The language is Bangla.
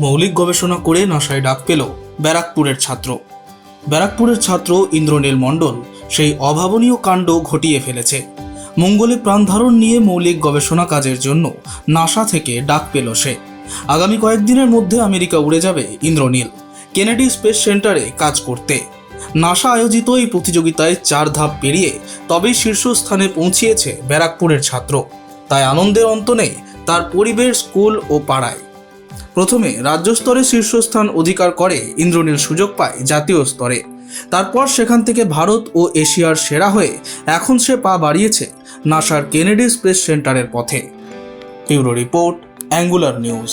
মৌলিক গবেষণা করে নাসায় ডাক পেল ব্যারাকপুরের ছাত্র। ব্যারাকপুরের ছাত্র ইন্দ্রনীল মণ্ডল সেই অভাবনীয় কাণ্ড ঘটিয়ে ফেলেছে। মঙ্গলে প্রাণধারণ নিয়ে মৌলিক গবেষণা কাজের জন্য নাসা থেকে ডাক পেল সে। আগামী কয়েকদিনের মধ্যে আমেরিকা উড়ে যাবে ইন্দ্রনীল, কেনেডি স্পেস সেন্টারে কাজ করতে। নাসা আয়োজিত এই প্রতিযোগিতায় চার ধাপ পেরিয়ে তবেই শীর্ষস্থানে পৌঁছিয়েছে ব্যারাকপুরের ছাত্র। তাই আনন্দের অন্ত নেই তার পরিবেশ, স্কুল ও পাড়ায়। প্রথমে রাজ্য স্তরে শীর্ষস্থান অধিকার করে ইন্দ্রনীল সুযোগ পায় জাতীয় স্তরে। তারপর সেখান থেকে ভারত ও এশিয়ার সেরা হয়ে এখন সে পা বাড়িয়েছে নাসার কেনেডি স্পেস সেন্টারের পথে। Euro report, angular news.